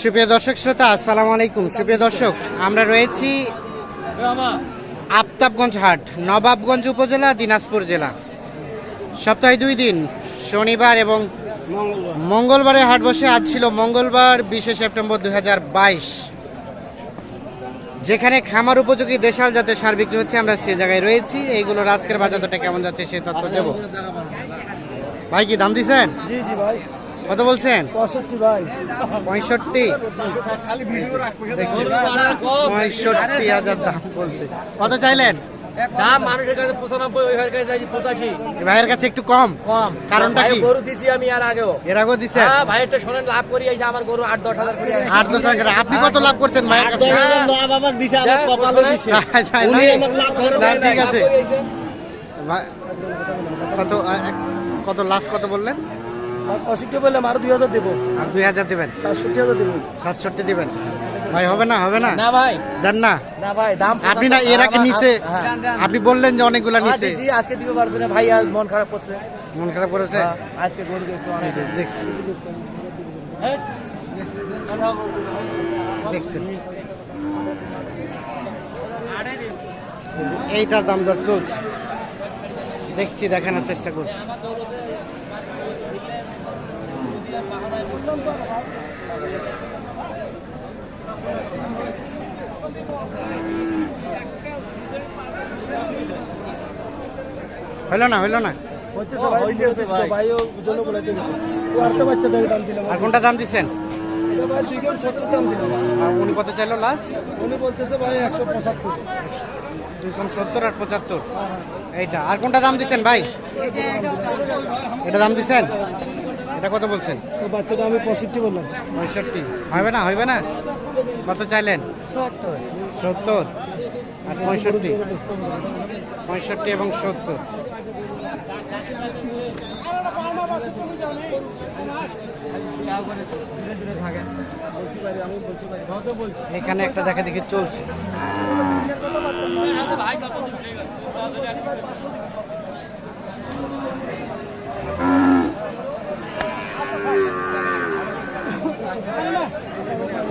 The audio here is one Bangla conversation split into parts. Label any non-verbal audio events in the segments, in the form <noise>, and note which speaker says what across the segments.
Speaker 1: সুপ্রিয় দর্শক শ্রোতা আসসালামু আলাইকুম। সুপ্রিয় দর্শক আমরা রয়েছি আফতাবগঞ্জ হাট নবাবগঞ্জ উপজেলা দিনাজপুর জেলা। সপ্তাহে দুই দিন শনিবার এবং মঙ্গলবারে হাট বসে। আজ ছিল মঙ্গলবার বিশে সেপ্টেম্বর দুই হাজার বাইশ। যেখানে খামার উপযোগী দেশাল জাতের সার বিক্রি হচ্ছে আমরা সে জায়গায় রয়েছি। এইগুলোর আজকের বাজার দরটা কেমন যাচ্ছে সে তথ্য দেব। ভাই কি দাম দিছেন?
Speaker 2: জি জি ভাই।
Speaker 1: কত বলছেন?
Speaker 2: পঁয়ষট্টি ভাই।
Speaker 1: পঁয়ষট্টি? পঁয়ষট্টি হাজার দাম বলছে। কত চাইলেন?
Speaker 3: দাম মানুষের কাছে পঁচানব্বই ওই ভাইয়ের কাছে পঁচাশি।
Speaker 1: ভাইয়ের কাছে একটু কম।
Speaker 3: কম।
Speaker 1: কারণটা কি?
Speaker 3: গরু দিছি আমি আর আগেও।
Speaker 1: এর আগেও দিচ্ছেন
Speaker 3: হ্যাঁ শোনেন লাভ করি আইসা আমার গরু আট দশ হাজার করে
Speaker 1: আট দশ হাজার আপনি কত লাভ করছেন ভাইয়ের কাছে? না,
Speaker 3: দেয়,
Speaker 1: ঠিক আছে। কত কত লাস্ট কত বললেন?
Speaker 2: পঁয়ষট্টি বললাম আরও দুই হাজার দেবো।
Speaker 1: আর দুই হাজার দেবেন?
Speaker 2: সাতষট্টি হাজার দেবো।
Speaker 1: সাতষট্টি দেবেন? ভাই হবে না হবে না?
Speaker 3: না ভাই।
Speaker 1: দেন না।
Speaker 3: না ভাই দাম
Speaker 1: আপনি না এর আগে নিচে
Speaker 3: হ্যাঁ।
Speaker 1: আপনি বললেন যে অনেকগুলা
Speaker 3: হ্যাঁ,
Speaker 1: নিচে।
Speaker 3: আজকে না ভাই আজ মন খারাপ করছে।
Speaker 1: মন খারাপ করেছে?
Speaker 3: হ্যাঁ, আজকে গরু দেখছি অনেক
Speaker 1: দেখছি। দেখছেন? এইটার দাম দর চলছে। দেখছি দেখানোর চেষ্টা করছি। হইল না হইল না? আর কোনটা দাম দিচ্ছেন? উনি কত চাইলো লাস্ট
Speaker 2: উনি বলতেছে ভাই একশো পঁচাত্তর।
Speaker 1: দুই সত্তর আর পঁচাত্তর। এইটা। আর কোনটা দাম দিচ্ছেন ভাই? এটা দাম দিচ্ছেন? এটা কত বলছেন?
Speaker 2: তো বাচ্চাটা আমি পঁয়ষট্টি বললাম।
Speaker 1: পঁয়ষট্টি। হবে না হবে না? কত চাইলেন?
Speaker 2: সত্তর।
Speaker 1: সত্তর। আর পঁয়ষট্টি? পঁয়ষট্টি এবং সত্তর। এখানে একটা দেখা দেখি চলছে।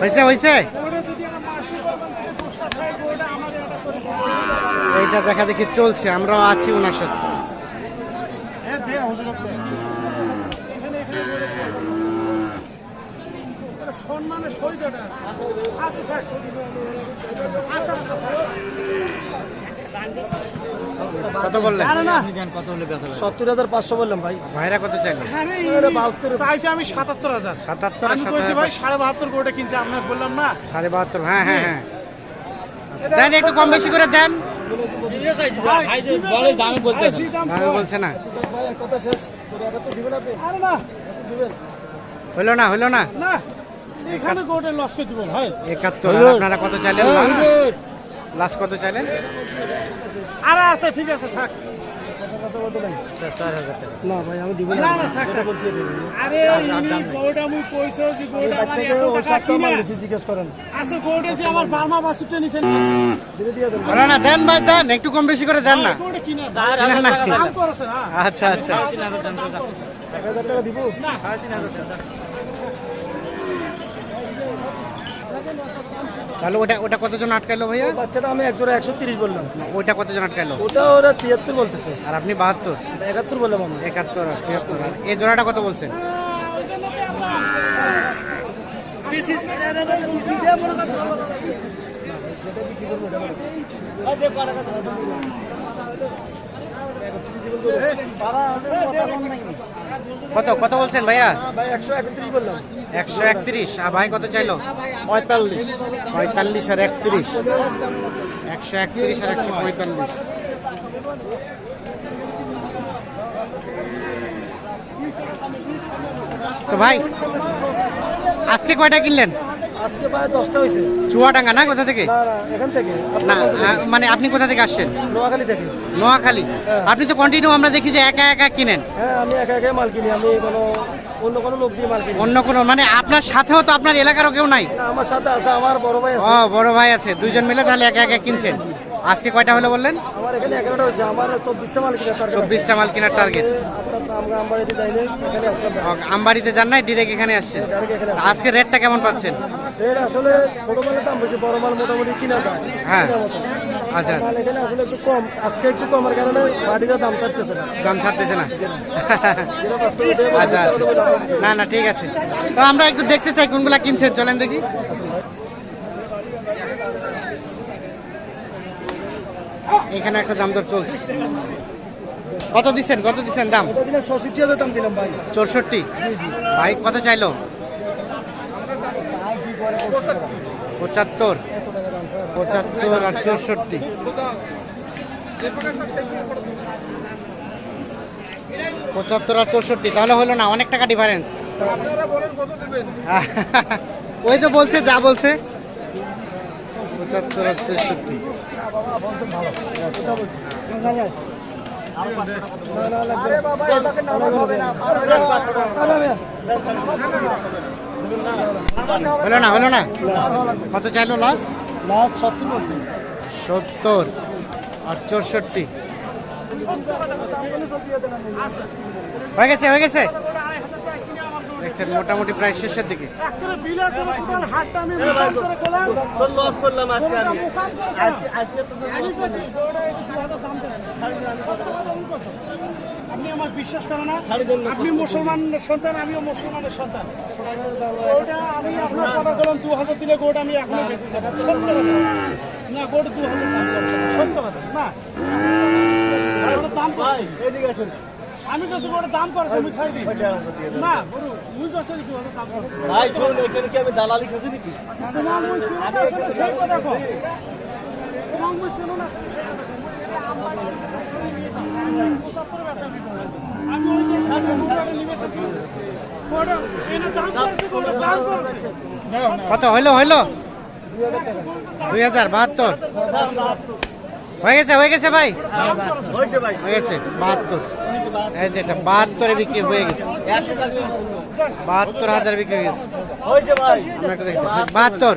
Speaker 1: হয়েছে হয়েছে এইটা দেখা দেখি চলছে আমরাও আছি ওনার সাথে। কত বললেন?
Speaker 2: সত্তর হাজার পাঁচশো বললাম ভাই।
Speaker 1: ভাইরা কত চাইলেন
Speaker 4: চাইছি আমি সাতাত্তর হাজার।
Speaker 1: সাতাত্তর
Speaker 4: ভাই সাড়ে বাহাত্তর কোটা কিনছে আপনার বললাম না।
Speaker 1: সাড়ে বাহাত্তর হ্যাঁ হ্যাঁ হ্যাঁ। দেন একটু কম বেশি করে দেন। বলছে না
Speaker 2: ভাই এক কথা শেষ করে একাত্তর দিবেন আপনি
Speaker 4: আরে না।
Speaker 2: দিবেন
Speaker 1: হইল না হইল না।
Speaker 4: এখানে কোটে লস করে দিবেন হয়।
Speaker 1: একাত্তর আপনারা কত চাইলেন? লাস্ট কত চাইলেন?
Speaker 4: আরে আছে ঠিক আছে থাক।
Speaker 1: একটু কম বেশি করে দেন না আচ্ছা আচ্ছা।
Speaker 2: দিব?
Speaker 1: তাহলে ওটা ওটা কতজন আটকাইলো ভাইয়া?
Speaker 2: বাচ্চাটা আমি একজোড়া একশো তিরিশ বললাম।
Speaker 1: ওইটা কতজন আটকাইলো?
Speaker 2: ওটা ওরা তিয়াত্তর বলতেছে।
Speaker 1: আর আপনি বাহাত্তর?
Speaker 2: একাত্তর বললাম আমি।
Speaker 1: একাত্তর তিয়াত্তর। আর এই জোড়াটা কত বলছেন? কত কত বলছেন ভাইয়া?
Speaker 2: বললাম।
Speaker 1: একশো একত্রিশ। আর ভাই কত চাইলো?
Speaker 2: পঁয়তাল্লিশ।
Speaker 1: পঁয়তাল্লিশ আর একত্রিশ। একশো একত্রিশ আর একশো পঁয়তাল্লিশ। তো ভাই আজকে কয়টা কিনলেন?
Speaker 2: আজকে প্রায় দশটা হয়েছে।
Speaker 1: চুয়াডাঙ্গা না কোথা থেকে?
Speaker 2: এখান থেকে।
Speaker 1: না মানে আপনি কোথা থেকে আসছেন?
Speaker 2: নোয়াখালী থেকে।
Speaker 1: নোয়াখালী। আপনি তো কন্টিনিউ আমরা দেখি যে একা একা কিনেন।
Speaker 2: হ্যাঁ আমি একা একাই মাল কিনি। আমি কোনো অন্য কোনো লোক দিয়ে মাল কিনি।
Speaker 1: অন্য কোনো মানে আপনার সাথেও তো আপনার এলাকারও কেউ নাই?
Speaker 2: আমার সাথে আছে আমার বড় ভাই
Speaker 1: ও
Speaker 2: আছে
Speaker 1: বড় ভাই আছে। দুইজন মিলে তাহলে একা একা কিনছেন। আজকে কয়টা হলো বললেন?
Speaker 2: আমার এখানে এগারোটা হচ্ছে আমার চব্বিশটা মাল কিনে তার কাছে।
Speaker 1: চব্বিশটা মাল কেনার টার্গেট
Speaker 2: আমরা আমবাড়িতে যাইনি এখানে আসলাম।
Speaker 1: আমবাড়িতে যান নাই ডিরেক্ট এখানে আসছেন।
Speaker 2: ডাইরেক্ট
Speaker 1: আজকে রেটটা কেমন পাচ্ছেন?
Speaker 2: এর আসলে ছোট মালের দাম বেশি বড় মাল মোটামুটি কিনা যায়।
Speaker 1: হ্যাঁ। আচ্ছা
Speaker 2: মাল এখানে আসলে একটু কম। আজকে একটু কমের কারণে বাড়িটা দাম চাচ্ছে না।
Speaker 1: দাম ছাড়তেছে না। আচ্ছা আচ্ছা। না না ঠিক আছে। তো আমরা একটু দেখতে চাই কোনগুলা কিনছেন। চলেন দেখি। এখানে একটা দাম দর চলছে। কত দিচ্ছেন? কত দিচ্ছেন দাম?
Speaker 2: দাম
Speaker 1: চৌষট্টি। ভাই কত চাইলো? পঁচাত্তর। পঁচাত্তর আর চৌষট্টি পঁচাত্তর আর চৌষট্টি তাহলে হলো না অনেক টাকা ডিফারেন্স <laughs> ওই তো বলছে যা বলছে। পঁচাত্তর আর চৌষট্টি হলো না হলো না। কত চাইলো লাস্ট
Speaker 2: লাস্ট সত্তর।
Speaker 1: আর চৌষট্টি হয়ে গেছে হয়ে গেছে? দেখছেন, মোটামুটি প্রায় শেষের দিকে।
Speaker 4: আপনি আমার বিশ্বাস করেন না? আপনি মুসলমানের সন্তান আমিও মুসলমানের সন্তান। ওটা আমি আপনার কথা বললাম দু হাজার দিলে গোটা আমি এখনও বেঁচে যাব। সত্য কথা। না গোটা দু হাজার সত্য কথা। না। দাম
Speaker 2: এদিকে আসুন।
Speaker 4: আমি কাছে গোটা দাম করছে আমি ছাড়ি না গরু মুই কাছে দু হাজার দাম করছে
Speaker 2: ভাই শুনুন এখানে কি আমি দালালি খাচ্ছি নাকি?
Speaker 4: তোমার মুই শুনে আসলে সেই কথা কও। তোমার মুই শুনুন আসলে সেই কথা কও।
Speaker 1: কত হইল হইল? দুই হাজার, বাহাত্তর। হয়ে গেছে হয়ে গেছে ভাই? হয়ে গেছে, বাহাত্তর। এই বাহাত্তরে বিক্রি হয়ে গেছে। বাহাত্তর হাজার বিক্রি হয়ে গেছে। বাহাত্তর।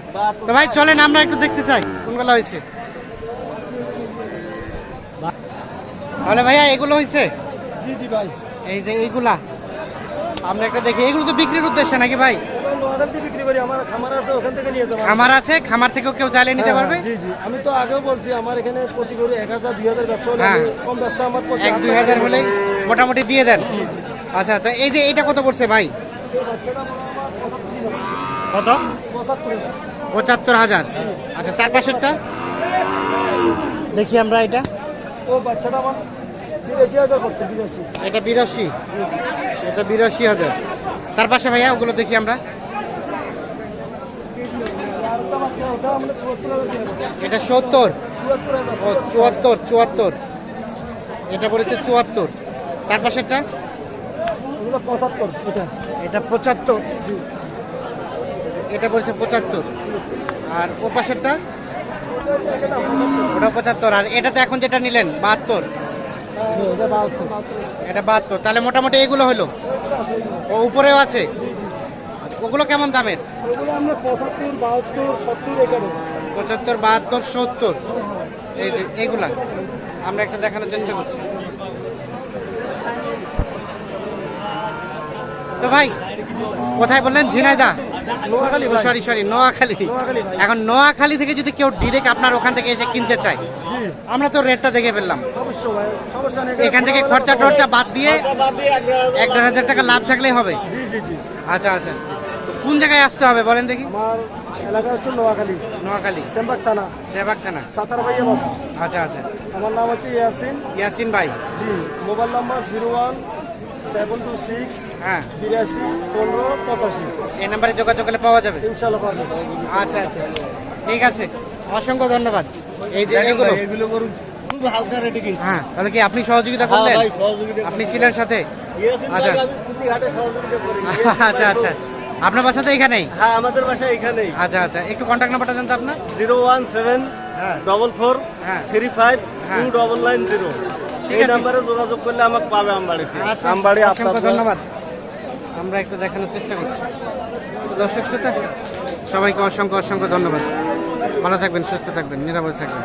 Speaker 1: তো ভাই, চলেন, আমরা একটু দেখতে চাই। কোনগুলো হয়েছে? তাহলে ভাইয়া এগুলো হয়েছে
Speaker 2: জি জি ভাই।
Speaker 1: এই যে এইগুলা। আমরা একটা দেখি এগুলো তো বিক্রির উদ্দেশ্যে নাকি ভাই?
Speaker 2: খামার আছে
Speaker 1: খামার আছে খামার থেকেও কেউ চাইলে নিতে পারবে?
Speaker 2: জি জি। আমি তো আগেও বলছি আমার এখানে প্রতি এক হাজার দুই হাজার ব্যবসা হলে
Speaker 1: হ্যাঁ।
Speaker 2: কম ব্যবসা আমার প্রতি
Speaker 1: এক দুই হাজার হলেই মোটামুটি দিয়ে দেন। আচ্ছা তো এই যে এইটা কত পড়ছে ভাই? কত?
Speaker 2: পঁচাত্তর হাজার।
Speaker 1: পঁচাত্তর হাজার। আচ্ছা তার পাশেরটা? দেখি আমরা এটা।
Speaker 2: ও বাচ্চাটা আমার বিরাশি হাজার পড়ছে বিরাশি।
Speaker 1: এটা বিরাশি। এটা বিরাশি হাজার। তার পাশে ভাইয়া ওগুলো দেখি আমরা। এটা সত্তর।
Speaker 2: চুয়াত্তর
Speaker 1: ও চুয়াত্তর চুয়াত্তর। এটা পড়েছে চুয়াত্তর। তার পাশেরটা?
Speaker 2: পঁচাত্তর এটা।
Speaker 1: এটা পঁচাত্তর। এটা পড়েছে পঁচাত্তর। আর ও পাশেরটা? ওটা পঁচাত্তর। আর এটা তো এখন যেটা নিলেন বাহাত্তর?
Speaker 2: এটা বাহাত্তর।
Speaker 1: তাহলে মোটামুটি এগুলো হলো? ও উপরেও আছে? ওগুলো কেমন দামের?
Speaker 2: পঁচাত্তর বাহাত্তর সত্তর
Speaker 1: এই যে এগুলা আমরা একটা দেখানোর চেষ্টা করছি। তো ভাই কোথায় বললেন? Jhenaidah sorry sorry Noakhali. এখন নোয়াখালী থেকে যদি কেউ ডিরেক্ট আপনার ওখান থেকে এসে কিনতে চায় আমরা তো রেটটা দেখে ফেললাম। এখান থেকে খরচা টরচা বাদ দিয়ে
Speaker 2: এক দেড় হাজার
Speaker 1: টাকা লাভ থাকলেই হবে। আচ্ছা আচ্ছা। কোন জায়গায় আসতে হবে বলেন দেখি।
Speaker 2: এলাকা হচ্ছে নোয়াখালী।
Speaker 1: নোয়াখালী।
Speaker 2: সেমবাগ থানা।
Speaker 1: সেবাগ থানা।
Speaker 2: সাতার ভাইয়া
Speaker 1: আচ্ছা আচ্ছা।
Speaker 2: আমার নাম হচ্ছে ইয়াসিন।
Speaker 1: ইয়াসিন ভাই।
Speaker 2: জি mobile number zero one seven two six
Speaker 1: হ্যাঁ।
Speaker 2: বিরাশি পনেরো পঁচাশি।
Speaker 1: এই নাম্বারে যোগাযোগ করলে পাওয়া যাবে?
Speaker 2: ইনশাল্লাহ
Speaker 1: আচ্ছা আচ্ছা। ঠিক আছে। অসংখ্য ধন্যবাদ। এই যে এগুলো।
Speaker 2: এগুলো করুন খুব হালকা রেটে কিনছি।
Speaker 1: হ্যাঁ তাহলে কি আপনি সহযোগিতা
Speaker 2: হ্যাঁ
Speaker 1: করলেন? আপনি ছিলেন সাথে? আচ্ছা। <laughs> আচ্ছা আচ্ছা। আপনার বাসা তো এখানেই?
Speaker 2: হ্যাঁ আমাদের বাসা এখানেই।
Speaker 1: আচ্ছা আচ্ছা। একটু কন্ট্যাক্ট নাম্বারটা দেন তো আপনার?
Speaker 2: জিরো ওয়ান সেভেন
Speaker 1: হ্যাঁ।
Speaker 2: ডবল ফোর
Speaker 1: হ্যাঁ।
Speaker 2: Three five. Two double nine zero.
Speaker 1: ঠিক আছে
Speaker 2: নাম্বারে যোগাযোগ করলে আমাকে পাবে আমবাড়িতে।
Speaker 1: আচ্ছা,
Speaker 2: আচ্ছা,
Speaker 1: আমবাড়ি
Speaker 2: আপনাকে
Speaker 1: ধন্যবাদ। আমরা একটু দেখানোর চেষ্টা করছি। দর্শক শ্রোতা সবাইকে অসংখ্য অসংখ্য ধন্যবাদ। ভালো থাকবেন সুস্থ থাকবেন নিরাপদ থাকবেন।